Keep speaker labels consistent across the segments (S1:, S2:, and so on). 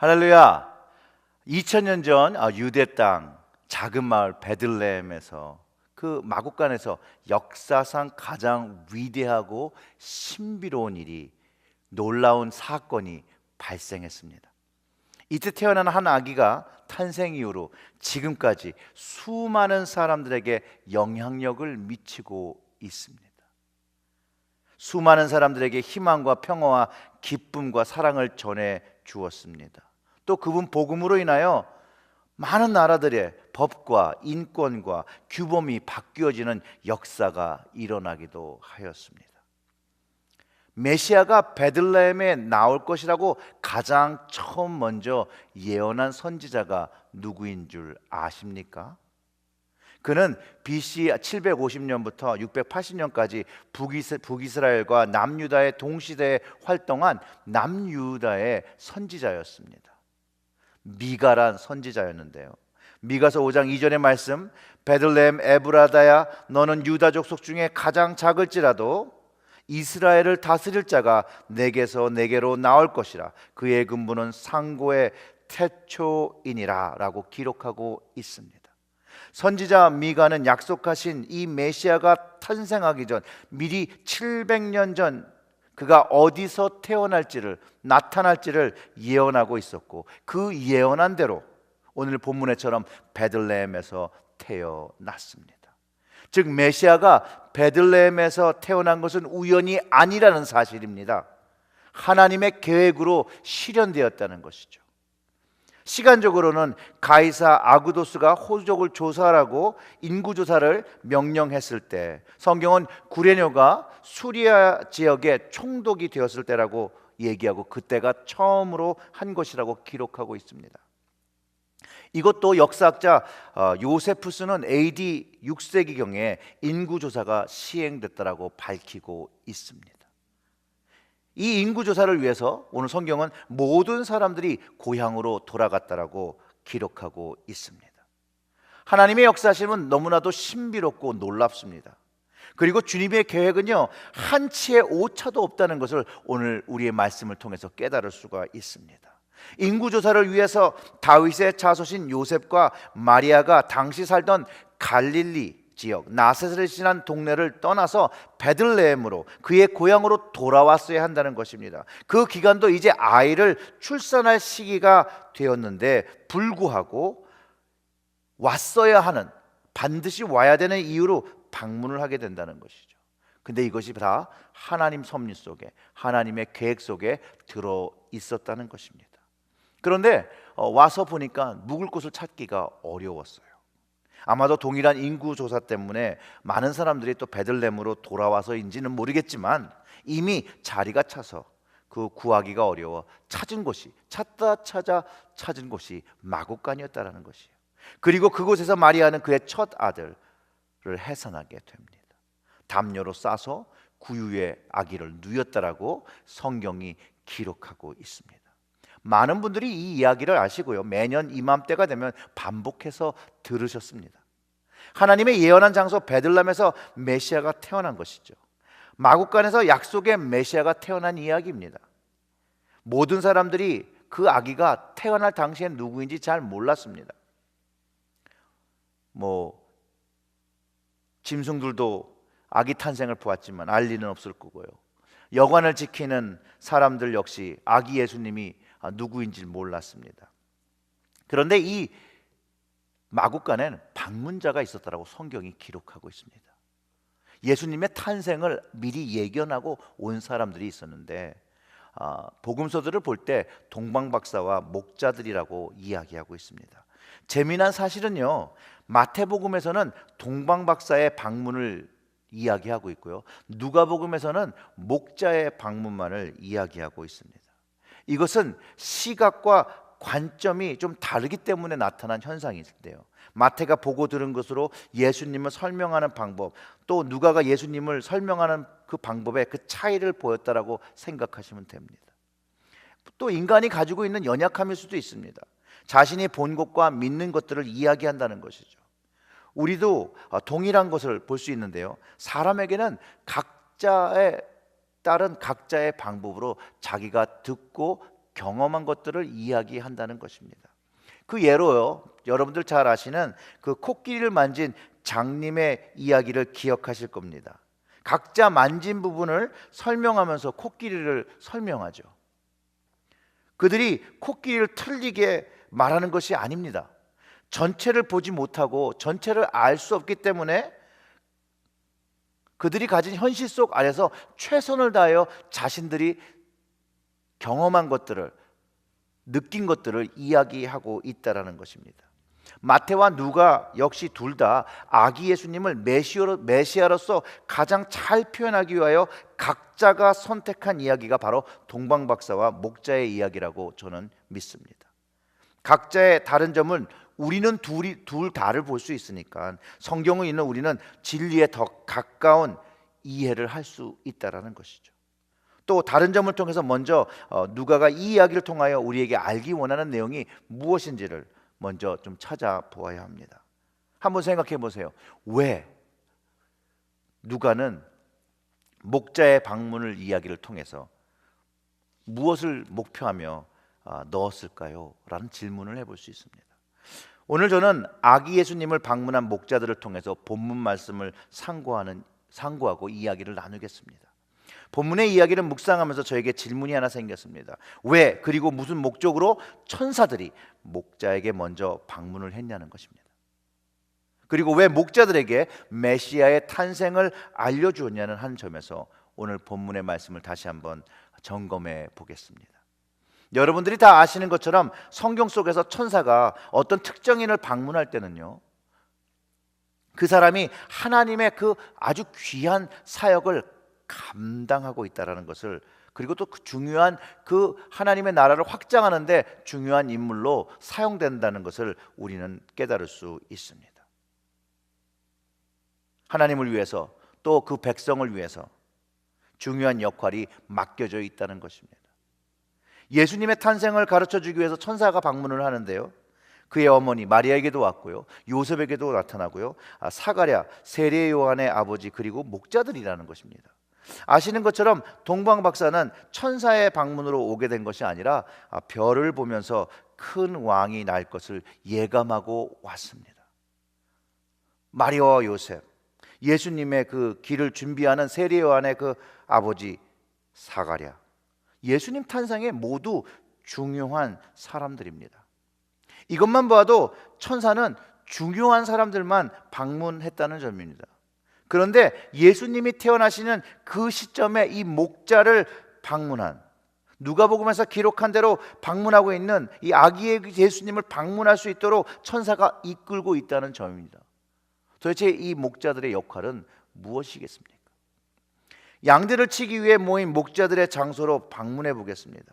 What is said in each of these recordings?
S1: 할렐루야. 2000년 전 아, 유대 땅 작은 마을 베들레헴에서 그 마국간에서 역사상 가장 위대하고 신비로운 일이 놀라운 사건이 발생했습니다. 이때 태어난 한 아기가 탄생 이후로 지금까지 수많은 사람들에게 영향력을 미치고 있습니다. 수많은 사람들에게 희망과 평화와 기쁨과 사랑을 전해 주었습니다. 또 그분 복음으로 인하여 많은 나라들의 법과 인권과 규범이 바뀌어지는 역사가 일어나기도 하였습니다. 메시아가 베들레헴에 나올 것이라고 가장 처음 먼저 예언한 선지자가 누구인 줄 아십니까? 그는 BC 750년부터 680년까지 북이스라엘과 남유다의 동시대에 활동한 남유다의 선지자였습니다. 미가란 선지자였는데요. 미가서 5장 2절의 말씀 베들레헴 에브라다야 너는 유다 족속 중에 가장 작을지라도 이스라엘을 다스릴 자가 내게서 내게로 나올 것이라 그의 근부는 상고의 태초이니라라고 기록하고 있습니다. 선지자 미가는 약속하신 이 메시아가 탄생하기 전 미리 700년 전 그가 어디서 태어날지를 나타날지를 예언하고 있었고 그 예언한 대로 오늘 본문에처럼 베들레헴에서 태어났습니다. 즉 메시아가 베들레헴에서 태어난 것은 우연이 아니라는 사실입니다. 하나님의 계획으로 실현되었다는 것이죠. 시간적으로는 가이사 아구도스가 호족을 조사하라고 인구 조사를 명령했을 때 성경은 구레뇨가 수리아 지역에 총독이 되었을 때라고 얘기하고 그때가 처음으로 한 것이라고 기록하고 있습니다. 이것도 역사학자 어, 요세푸스는 AD 6세기경에 인구 조사가 시행됐다라고 밝히고 있습니다. 이 인구 조사를 위해서 오늘 성경은 모든 사람들이 고향으로 돌아갔다라고 기록하고 있습니다. 하나님의 역사심은 너무나도 신비롭고 놀랍습니다. 그리고 주님의 계획은요 한치의 오차도 없다는 것을 오늘 우리의 말씀을 통해서 깨달을 수가 있습니다. 인구 조사를 위해서 다윗의 자손신 요셉과 마리아가 당시 살던 갈릴리 지역 나세스를 지난 동네를 떠나서 베들레헴으로 그의 고향으로 돌아왔어야 한다는 것입니다. 그 기간도 이제 아이를 출산할 시기가 되었는데 불구하고 왔어야 하는 반드시 와야 되는 이유로 방문을 하게 된다는 것이죠. 근데 이것이 다 하나님 섭리 속에 하나님의 계획 속에 들어 있었다는 것입니다. 그런데 어, 와서 보니까 묵을 곳을 찾기가 어려웠어요. 아마도 동일한 인구 조사 때문에 많은 사람들이 또 베들렘으로 돌아와서인지는 모르겠지만 이미 자리가 차서 그 구하기가 어려워 찾은 곳이 찾다 찾아 찾은 곳이 마곡간이었다라는 것이에요. 그리고 그곳에서 마리아는 그의 첫 아들을 해산하게 됩니다. 담요로 싸서 구유의 아기를 누였다라고 성경이 기록하고 있습니다. 많은 분들이 이 이야기를 아시고요. 매년 이맘때가 되면 반복해서 들으셨습니다. 하나님의 예언한 장소 베들람에서 메시아가 태어난 것이죠. 마국간에서 약속의 메시아가 태어난 이야기입니다. 모든 사람들이 그 아기가 태어날 당시엔 누구인지 잘 몰랐습니다. 뭐 짐승들도 아기 탄생을 보았지만 알 리는 없을 거고요. 여관을 지키는 사람들 역시 아기 예수님이 아, 누구인지 몰랐습니다. 그런데 이 마국간에는 방문자가 있었다라고 성경이 기록하고 있습니다. 예수님의 탄생을 미리 예견하고 온 사람들이 있었는데 아, 복음서들을 볼 때 동방박사와 목자들이라고 이야기하고 있습니다. 재미난 사실은요 마태복음에서는 동방박사의 방문을 이야기하고 있고요 누가복음에서는 목자의 방문만을 이야기하고 있습니다. 이것은 시각과 관점이 좀 다르기 때문에 나타난 현상인데요. 마태가 보고 들은 것으로 예수님을 설명하는 방법, 또 누가가 예수님을 설명하는 그 방법의 그 차이를 보였다라고 생각하시면 됩니다. 또 인간이 가지고 있는 연약함일 수도 있습니다. 자신이 본 것과 믿는 것들을 이야기한다는 것이죠. 우리도 동일한 것을 볼 수 있는데요. 사람에게는 각자의 따른 각자의 방법으로 자기가 듣고 경험한 것들을 이야기한다는 것입니다. 그 예로요. 여러분들 잘 아시는 그 코끼리를 만진 장님의 이야기를 기억하실 겁니다. 각자 만진 부분을 설명하면서 코끼리를 설명하죠. 그들이 코끼리를 틀리게 말하는 것이 아닙니다. 전체를 보지 못하고 전체를 알 수 없기 때문에 그들이 가진 현실 속 안에서 최선을 다하여 자신들이 경험한 것들을 느낀 것들을 이야기하고 있다라는 것입니다. 마태와 누가 역시 둘 다 아기 예수님을 메시아로, 메시아로서 가장 잘 표현하기 위하여 각자가 선택한 이야기가 바로 동방박사와 목자의 이야기라고 저는 믿습니다. 각자의 다른 점은 우리는 둘이 둘 다를 볼 수 있으니까 성경을 읽는 우리는 진리에 더 가까운 이해를 할 수 있다라는 것이죠. 또 다른 점을 통해서 먼저 어, 누가가 이 이야기를 통하여 우리에게 알기 원하는 내용이 무엇인지를 먼저 좀 찾아보아야 합니다. 한번 생각해 보세요. 왜 누가는 목자의 방문을 이야기를 통해서 무엇을 목표하며 아, 넣었을까요? 라는 질문을 해볼 수 있습니다. 오늘 저는 아기 예수님을 방문한 목자들을 통해서 본문 말씀을 상고하는 상고하고 이야기를 나누겠습니다. 본문의 이야기를 묵상하면서 저에게 질문이 하나 생겼습니다. 왜 그리고 무슨 목적으로 천사들이 목자에게 먼저 방문을 했냐는 것입니다. 그리고 왜 목자들에게 메시아의 탄생을 알려 주었냐는 한 점에서 오늘 본문의 말씀을 다시 한번 점검해 보겠습니다. 여러분들이 다 아시는 것처럼 성경 속에서 천사가 어떤 특정인을 방문할 때는요. 그 사람이 하나님의 그 아주 귀한 사역을 감당하고 있다라는 것을 그리고 또 그 중요한 그 하나님의 나라를 확장하는데 중요한 인물로 사용된다는 것을 우리는 깨달을 수 있습니다. 하나님을 위해서 또 그 백성을 위해서 중요한 역할이 맡겨져 있다는 것입니다. 예수님의 탄생을 가르쳐 주기 위해서 천사가 방문을 하는데요. 그의 어머니 마리아에게도 왔고요. 요셉에게도 나타나고요. 아, 사가랴 세례 요한의 아버지 그리고 목자들이라는 것입니다. 아시는 것처럼 동방 박사는 천사의 방문으로 오게 된 것이 아니라 아, 별을 보면서 큰 왕이 날 것을 예감하고 왔습니다. 마리아와 요셉, 예수님의 그 길을 준비하는 세례 요한의 그 아버지 사가랴, 예수님 탄생에 모두 중요한 사람들입니다. 이것만 봐도 천사는 중요한 사람들만 방문했다는 점입니다. 그런데 예수님이 태어나시는 그 시점에 이 목자를 방문한 누가복음에서 기록한 대로 방문하고 있는 이 아기의 예수님을 방문할 수 있도록 천사가 이끌고 있다는 점입니다. 도대체 이 목자들의 역할은 무엇이겠습니까? 양들을 치기 위해 모인 목자들의 장소로 방문해 보겠습니다.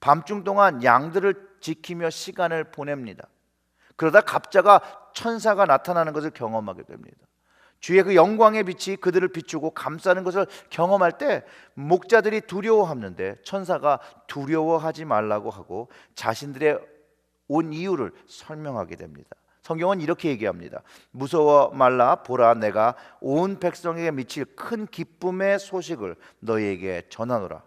S1: 밤중 동안 양들을 지키며 시간을 보냅니다. 그러다 갑자가 천사가 나타나는 것을 경험하게 됩니다. 주의 그 영광의 빛이 그들을 비추고 감싸는 것을 경험할 때 목자들이 두려워하는데 천사가 두려워하지 말라고 하고 자신들의 온 이유를 설명하게 됩니다. 성경은 이렇게 얘기합니다. 무서워 말라 보라 내가 온 백성에게 미칠 큰 기쁨의 소식을 너희에게 전하노라.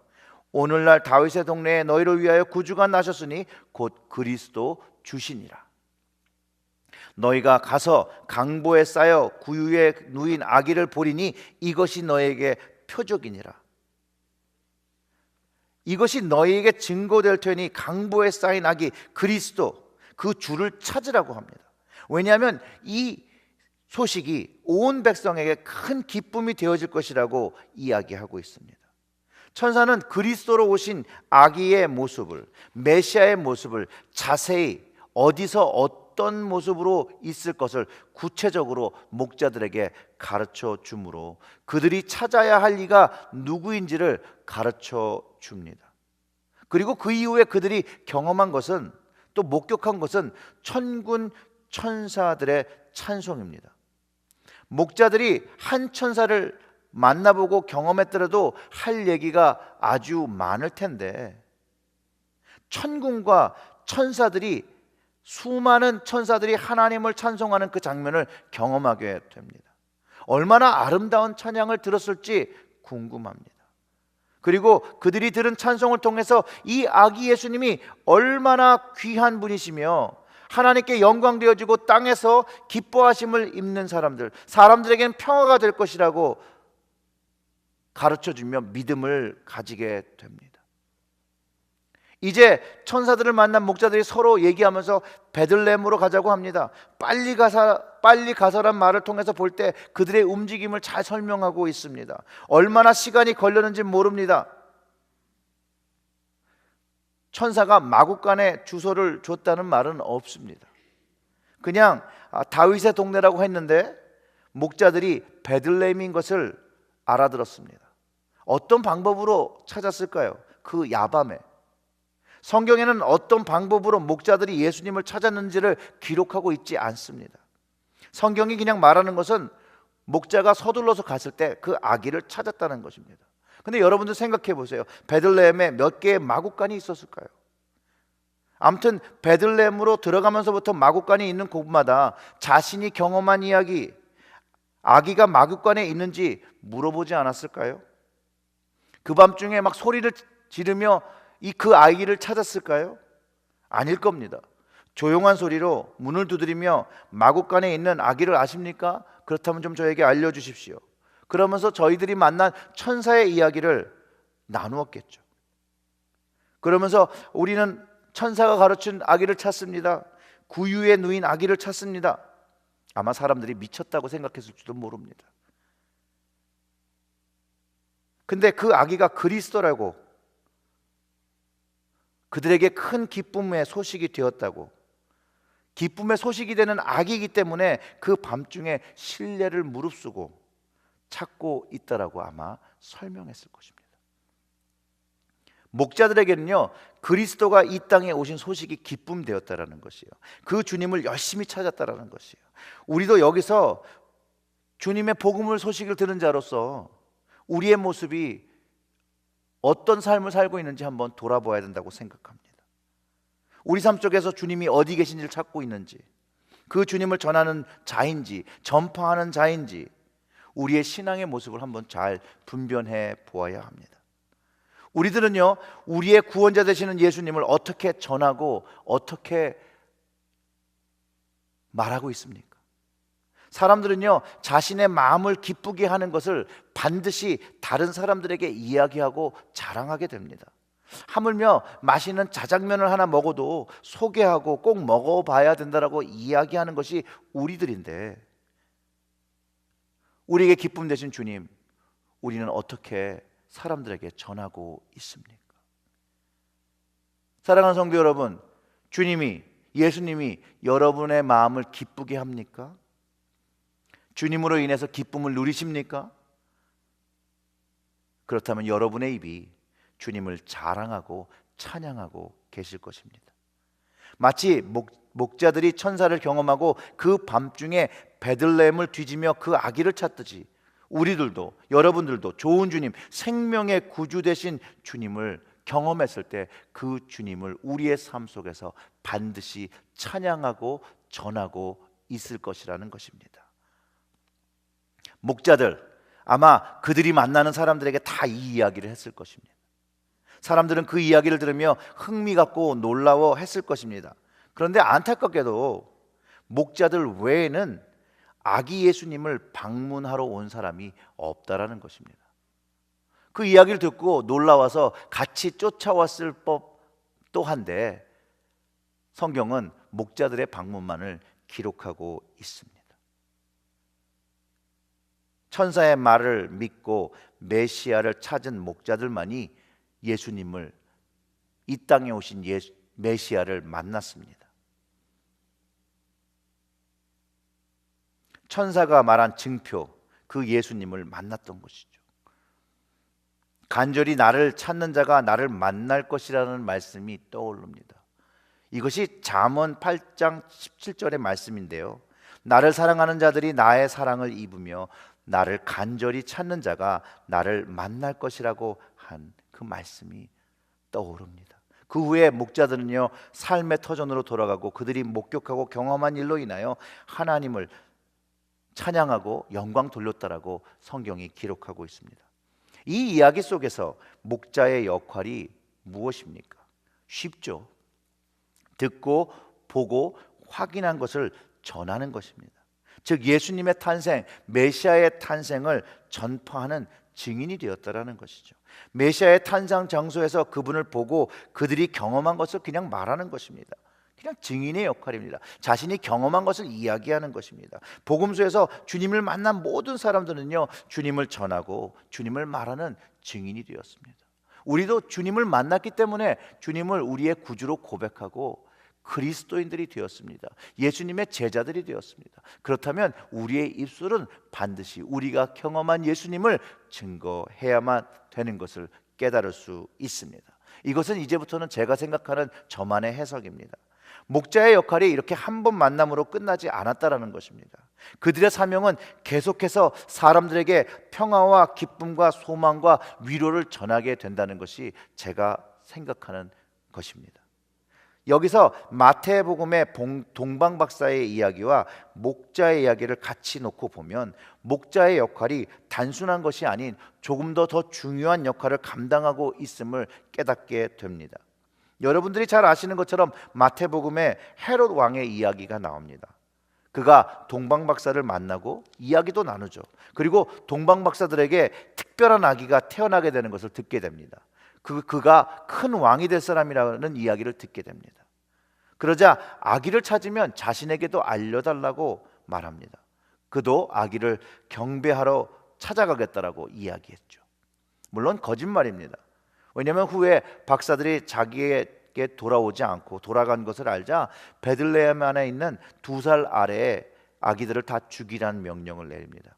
S1: 오늘날 다윗의 동네에 너희를 위하여 구주가 나셨으니 곧 그리스도 주시니라. 너희가 가서 강보에 쌓여 구유에 누인 아기를 보리니 이것이 너에게 표적이니라. 이것이 너희에게 증거될 테니 강보에 쌓인 아기 그리스도 그 주를 찾으라고 합니다. 왜냐하면 이 소식이 온 백성에게 큰 기쁨이 되어질 것이라고 이야기하고 있습니다. 천사는 그리스도로 오신 아기의 모습을 메시아의 모습을 자세히 어디서 어떤 모습으로 있을 것을 구체적으로 목자들에게 가르쳐 주므로 그들이 찾아야 할 이가 누구인지를 가르쳐 줍니다. 그리고 그 이후에 그들이 경험한 것은 또 목격한 것은 천군 천사들의 찬송입니다. 목자들이 한 천사를 만나보고 경험했더라도 할 얘기가 아주 많을 텐데 천군과 천사들이 수많은 천사들이 하나님을 찬송하는 그 장면을 경험하게 됩니다. 얼마나 아름다운 찬양을 들었을지 궁금합니다. 그리고 그들이 들은 찬송을 통해서 이 아기 예수님이 얼마나 귀한 분이시며 하나님께 영광 되어지고 땅에서 기뻐하심을 입는 사람들, 사람들에게는 평화가 될 것이라고 가르쳐 주며 믿음을 가지게 됩니다. 이제 천사들을 만난 목자들이 서로 얘기하면서 베들레헴으로 가자고 합니다. 빨리 가서 빨리 가서란 말을 통해서 볼 때 그들의 움직임을 잘 설명하고 있습니다. 얼마나 시간이 걸렸는지 모릅니다. 천사가 마국간에 주소를 줬다는 말은 없습니다. 그냥 아, 다윗의 동네라고 했는데 목자들이 베들레헴인 것을 알아들었습니다. 어떤 방법으로 찾았을까요? 그 야밤에 성경에는 어떤 방법으로 목자들이 예수님을 찾았는지를 기록하고 있지 않습니다. 성경이 그냥 말하는 것은 목자가 서둘러서 갔을 때 그 아기를 찾았다는 것입니다. 근데 여러분들 생각해 보세요. 베들레헴에 몇 개의 마국간이 있었을까요? 아무튼 베들레헴으로 들어가면서부터 마국간이 있는 곳마다 자신이 경험한 이야기, 아기가 마국간에 있는지 물어보지 않았을까요? 그 밤중에 막 소리를 지르며 이 그 아이를 찾았을까요? 아닐 겁니다. 조용한 소리로 문을 두드리며 마국간에 있는 아기를 아십니까? 그렇다면 좀 저에게 알려 주십시오. 그러면서 저희들이 만난 천사의 이야기를 나누었겠죠. 그러면서 우리는 천사가 가르친 아기를 찾습니다. 구유에 누인 아기를 찾습니다. 아마 사람들이 미쳤다고 생각했을지도 모릅니다. 근데 그 아기가 그리스도라고 그들에게 큰 기쁨의 소식이 되었다고 기쁨의 소식이 되는 아기이기 때문에 그 밤중에 신뢰를 무릅쓰고 찾고 있다라고 아마 설명했을 것입니다. 목자들에게는요 그리스도가 이 땅에 오신 소식이 기쁨 되었다라는 것이요. 그 주님을 열심히 찾았다라는 것이요. 우리도 여기서 주님의 복음을 소식을 들은 자로서 우리의 모습이 어떤 삶을 살고 있는지 한번 돌아봐야 된다고 생각합니다. 우리 삶 속에서 주님이 어디 계신지를 찾고 있는지, 그 주님을 전하는 자인지, 전파하는 자인지, 우리의 신앙의 모습을 한번 잘 분별해 보아야 합니다. 우리들은요, 우리의 구원자 되시는 예수님을 어떻게 전하고 어떻게 말하고 있습니까? 사람들은요, 자신의 마음을 기쁘게 하는 것을 반드시 다른 사람들에게 이야기하고 자랑하게 됩니다. 하물며 맛있는 자장면을 하나 먹어도 소개하고 꼭 먹어봐야 된다라고 이야기하는 것이 우리들인데, 우리에게 기쁨 되신 주님, 우리는 어떻게 사람들에게 전하고 있습니까? 사랑하는 성도 여러분, 주님이 예수님이 여러분의 마음을 기쁘게 합니까? 주님으로 인해서 기쁨을 누리십니까? 그렇다면 여러분의 입이 주님을 자랑하고 찬양하고 계실 것입니다. 마치 목, 목자들이 천사를 경험하고 그 밤중에 베들레헴을 뒤지며 그 아기를 찾듯이 우리들도 여러분들도 좋은 주님, 생명의 구주 되신 주님을 경험했을 때 그 주님을 우리의 삶 속에서 반드시 찬양하고 전하고 있을 것이라는 것입니다. 목자들 아마 그들이 만나는 사람들에게 다 이 이야기를 했을 것입니다. 사람들은 그 이야기를 들으며 흥미 갖고 놀라워 했을 것입니다. 그런데 안타깝게도 목자들 외에는 아기 예수님을 방문하러 온 사람이 없다라는 것입니다. 그 이야기를 듣고 놀라워서 같이 쫓아왔을 법도 한데 성경은 목자들의 방문만을 기록하고 있습니다. 천사의 말을 믿고 메시아를 찾은 목자들만이 예수님을 이 땅에 오신 예수, 메시아를 만났습니다. 천사가 말한 증표 그 예수님을 만났던 것이죠. 간절히 나를 찾는 자가 나를 만날 것이라는 말씀이 떠오릅니다. 이것이 잠언 8장 17절의 말씀인데요. 나를 사랑하는 자들이 나의 사랑을 입으며 나를 간절히 찾는 자가 나를 만날 것이라고 한 그 말씀이 떠오릅니다. 그 후에 목자들은요 삶의 터전으로 돌아가고 그들이 목격하고 경험한 일로 인하여 하나님을 찬양하고 영광 돌렸다라고 성경이 기록하고 있습니다. 이 이야기 속에서 목자의 역할이 무엇입니까? 쉽죠. 듣고 보고 확인한 것을 전하는 것입니다. 즉 예수님의 탄생, 메시아의 탄생을 전파하는 증인이 되었다라는 것이죠. 메시아의 탄생 장소에서 그분을 보고 그들이 경험한 것을 그냥 말하는 것입니다. 그냥 증인의 역할입니다. 자신이 경험한 것을 이야기하는 것입니다. 복음서에서 주님을 만난 모든 사람들은요, 주님을 전하고 주님을 말하는 증인이 되었습니다. 우리도 주님을 만났기 때문에 주님을 우리의 구주로 고백하고 그리스도인들이 되었습니다. 예수님의 제자들이 되었습니다. 그렇다면 우리의 입술은 반드시 우리가 경험한 예수님을 증거해야만 되는 것을 깨달을 수 있습니다. 이것은 이제부터는 제가 생각하는 저만의 해석입니다. 목자의 역할이 이렇게 한 번 만남으로 끝나지 않았다라는 것입니다. 그들의 사명은 계속해서 사람들에게 평화와 기쁨과 소망과 위로를 전하게 된다는 것이 제가 생각하는 것입니다. 여기서 마태복음의 동방 박사의 이야기와 목자의 이야기를 같이 놓고 보면 목자의 역할이 단순한 것이 아닌 조금 더 더 중요한 역할을 감당하고 있음을 깨닫게 됩니다. 여러분들이 잘 아시는 것처럼 마태복음에 헤롯 왕의 이야기가 나옵니다. 그가 동방 박사를 만나고 이야기도 나누죠. 그리고 동방 박사들에게 특별한 아기가 태어나게 되는 것을 듣게 됩니다. 그 그가 큰 왕이 될 사람이라는 이야기를 듣게 됩니다. 그러자 아기를 찾으면 자신에게도 알려달라고 말합니다. 그도 아기를 경배하러 찾아가겠다라고 이야기했죠. 물론 거짓말입니다. 왜냐하면 후에 박사들이 자기에게 돌아오지 않고 돌아간 것을 알자 베들레헴 안에 있는 두 살 아래의 아기들을 다 죽이라는 명령을 내립니다.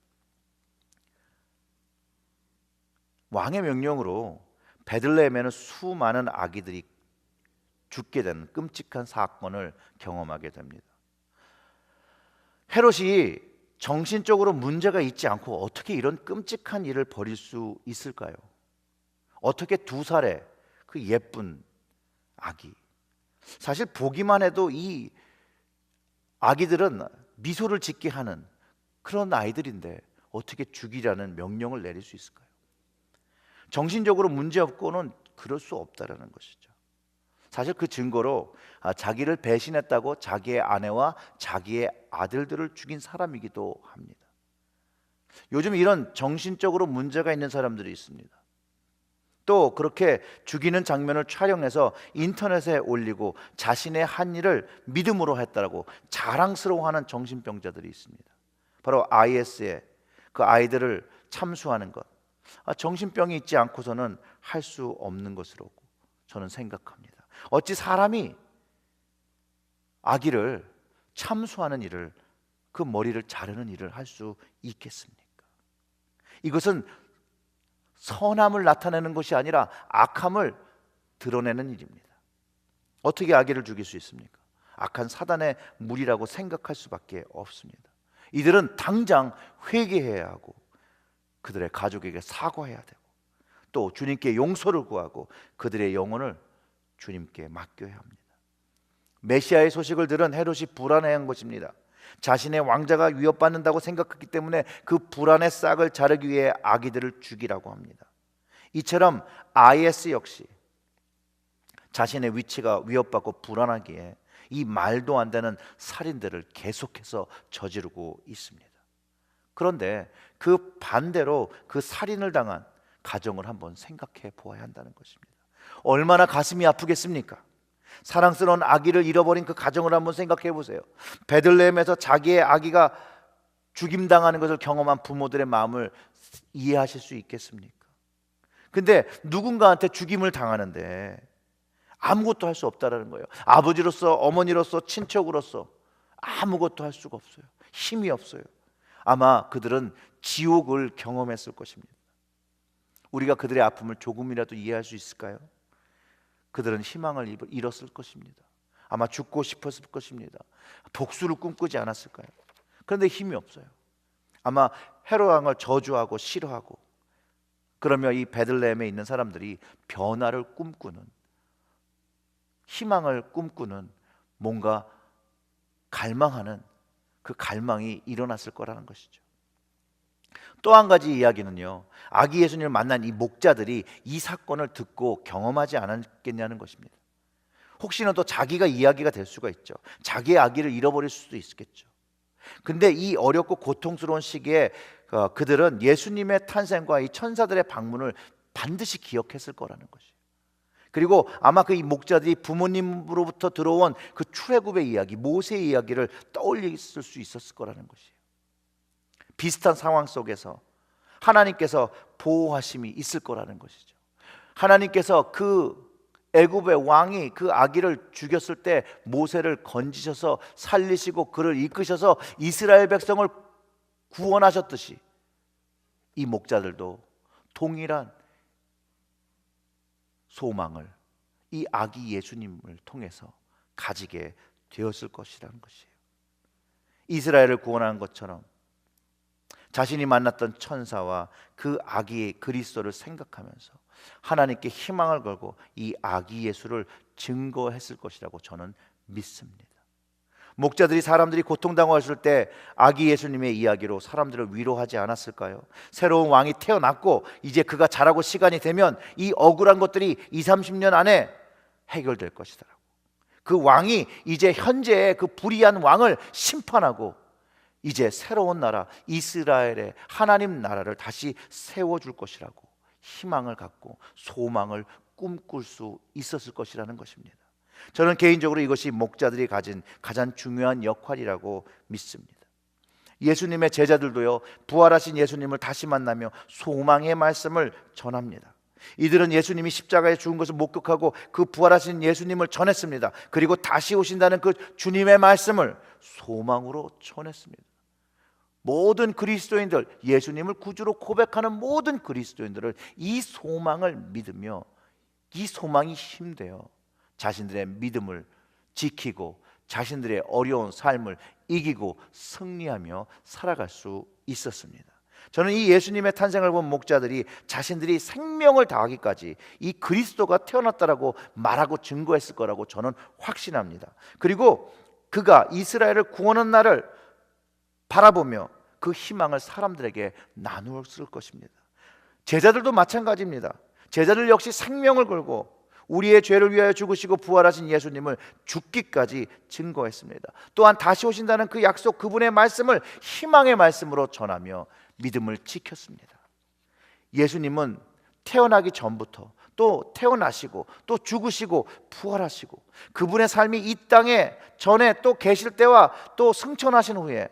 S1: 왕의 명령으로 베들레헴에는 수많은 아기들이 죽게 되는 끔찍한 사건을 경험하게 됩니다. 헤롯이 정신적으로 문제가 있지 않고 어떻게 이런 끔찍한 일을 벌일 수 있을까요? 어떻게 두 살의 그 예쁜 아기 사실 보기만 해도 이 아기들은 미소를 짓게 하는 그런 아이들인데 어떻게 죽이라는 명령을 내릴 수 있을까요? 정신적으로 문제 없고는 그럴 수 없다라는 것이죠. 사실 그 증거로 아, 자기를 배신했다고 자기의 아내와 자기의 아들들을 죽인 사람이기도 합니다. 요즘 이런 정신적으로 문제가 있는 사람들이 있습니다. 또 그렇게 죽이는 장면을 촬영해서 인터넷에 올리고 자신의 한 일을 믿음으로 했다라고 자랑스러워하는 정신병자들이 있습니다. 바로 IS의 그 아이들을 참수하는 것. 아, 정신병이 있지 않고서는 할 수 없는 것으로 저는 생각합니다. 어찌 사람이 아기를 참수하는 일을 그 머리를 자르는 일을 할 수 있겠습니까? 이것은 선함을 나타내는 것이 아니라 악함을 드러내는 일입니다. 어떻게 아기를 죽일 수 있습니까? 악한 사단의 무리라고 생각할 수밖에 없습니다. 이들은 당장 회개해야 하고 그들의 가족에게 사과해야 되고 또 주님께 용서를 구하고 그들의 영혼을 주님께 맡겨야 합니다. 메시아의 소식을 들은 헤롯이 불안해한 것입니다. 자신의 왕자가 위협받는다고 생각했기 때문에 그 불안의 싹을 자르기 위해 아기들을 죽이라고 합니다. 이처럼 IS 역시 자신의 위치가 위협받고 불안하기에 이 말도 안 되는 살인들을 계속해서 저지르고 있습니다. 그런데 그 반대로 그 살인을 당한 가정을 한번 생각해 보아야 한다는 것입니다. 얼마나 가슴이 아프겠습니까? 사랑스러운 아기를 잃어버린 그 가정을 한번 생각해 보세요. 베들레헴에서 자기의 아기가 죽임당하는 것을 경험한 부모들의 마음을 이해하실 수 있겠습니까? 근데 누군가한테 죽임을 당하는데 아무것도 할 수 없다라는 거예요. 아버지로서 어머니로서 친척으로서 아무것도 할 수가 없어요. 힘이 없어요. 아마 그들은 지옥을 경험했을 것입니다. 우리가 그들의 아픔을 조금이라도 이해할 수 있을까요? 그들은 희망을 잃었을 것입니다. 아마 죽고 싶었을 것입니다. 복수를 꿈꾸지 않았을 까요? 그런데 힘이 없어요. 아마 헤로 왕을 저주하고 싫어하고 그러며 이 베들레헴에 있는 사람들이 변화를 꿈꾸는 희망을 꿈꾸는 뭔가 갈망하는 그 갈망이 일어났을 거라는 것이죠. 또 한 가지 이야기는요. 아기 예수님을 만난 이 목자들이 이 사건을 듣고 경험하지 않았겠냐는 것입니다. 혹시나 또 자기가 이야기가 될 수가 있죠. 자기의 아기를 잃어버릴 수도 있겠죠. 근데 이 어렵고 고통스러운 시기에 어, 그들은 예수님의 탄생과 이 천사들의 방문을 반드시 기억했을 거라는 것이에요. 그리고 아마 그이 목자들이 부모님으로부터 들어온 그 출애굽의 이야기, 모세의 이야기를 떠올렸을 수 있었을 거라는 것이에요. 비슷한 상황 속에서 하나님께서 보호하심이 있을 거라는 것이죠. 하나님께서 그 애굽의 왕이 그 아기를 죽였을 때 모세를 건지셔서 살리시고 그를 이끄셔서 이스라엘 백성을 구원하셨듯이 이 목자들도 동일한 소망을 이 아기 예수님을 통해서 가지게 되었을 것이라는 것이에요. 이스라엘을 구원한 것처럼 자신이 만났던 천사와 그 아기 그리스도를 생각하면서 하나님께 희망을 걸고 이 아기 예수를 증거했을 것이라고 저는 믿습니다. 목자들이 사람들이 고통당하였을 때 아기 예수님의 이야기로 사람들을 위로하지 않았을까요? 새로운 왕이 태어났고 이제 그가 자라고 시간이 되면 이 억울한 것들이 2, 30년 안에 해결될 것이더라고. 그 왕이 이제 현재의 그 불의한 왕을 심판하고 이제 새로운 나라 이스라엘의 하나님 나라를 다시 세워 줄 것이라고 희망을 갖고 소망을 꿈꿀 수 있었을 것이라는 것입니다. 저는 개인적으로 이것이 목자들이 가진 가장 중요한 역할이라고 믿습니다. 예수님의 제자들도요, 부활하신 예수님을 다시 만나며 소망의 말씀을 전합니다. 이들은 예수님이 십자가에 죽은 것을 목격하고 그 부활하신 예수님을 전했습니다. 그리고 다시 오신다는 그 주님의 말씀을 소망으로 전했습니다. 모든 그리스도인들, 예수님을 구주로 고백하는 모든 그리스도인들을 이 소망을 믿으며 이 소망이 힘돼요. 자신들의 믿음을 지키고 자신들의 어려운 삶을 이기고 승리하며 살아갈 수 있었습니다. 저는 이 예수님의 탄생을 본 목자들이 자신들이 생명을 다하기까지 이 그리스도가 태어났다라고 말하고 증거했을 거라고 저는 확신합니다. 그리고 그가 이스라엘을 구원한 날을 바라보며 그 희망을 사람들에게 나누었을 것입니다. 제자들도 마찬가지입니다. 제자들 역시 생명을 걸고 우리의 죄를 위하여 죽으시고 부활하신 예수님을 죽기까지 증거했습니다. 또한 다시 오신다는 그 약속 그분의 말씀을 희망의 말씀으로 전하며 믿음을 지켰습니다. 예수님은 태어나기 전부터 또 태어나시고 또 죽으시고 부활하시고 그분의 삶이 이 땅에 전에 또 계실 때와 또 승천하신 후에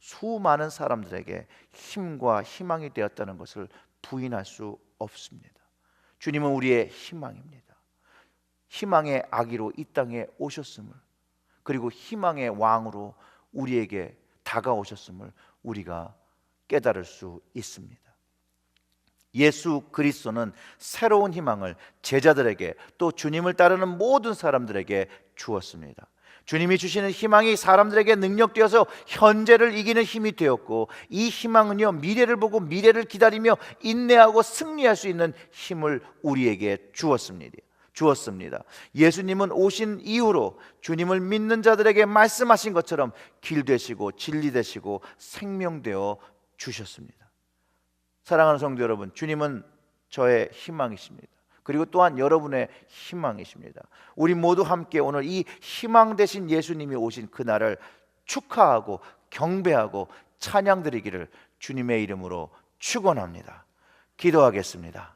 S1: 수많은 사람들에게 힘과 희망이 되었다는 것을 부인할 수 없습니다. 주님은 우리의 희망입니다. 희망의 아기로 이 땅에 오셨음을 그리고 희망의 왕으로 우리에게 다가오셨음을 우리가 깨달을 수 있습니다. 예수 그리스도는 새로운 희망을 제자들에게 또 주님을 따르는 모든 사람들에게 주었습니다. 주님이 주시는 희망이 사람들에게 능력되어서 현재를 이기는 힘이 되었고 이 희망은요 미래를 보고 미래를 기다리며 인내하고 승리할 수 있는 힘을 우리에게 주었습니다. 주었습니다. 예수님은 오신 이후로 주님을 믿는 자들에게 말씀하신 것처럼 길 되시고 진리 되시고 생명 되어 주셨습니다. 사랑하는 성도 여러분, 주님은 저의 희망이십니다. 그리고 또한 여러분의 희망이십니다. 우리 모두 함께 오늘 이 희망 되신 예수님이 오신 그날을 축하하고 경배하고 찬양드리기를 주님의 이름으로 축원합니다. 기도하겠습니다.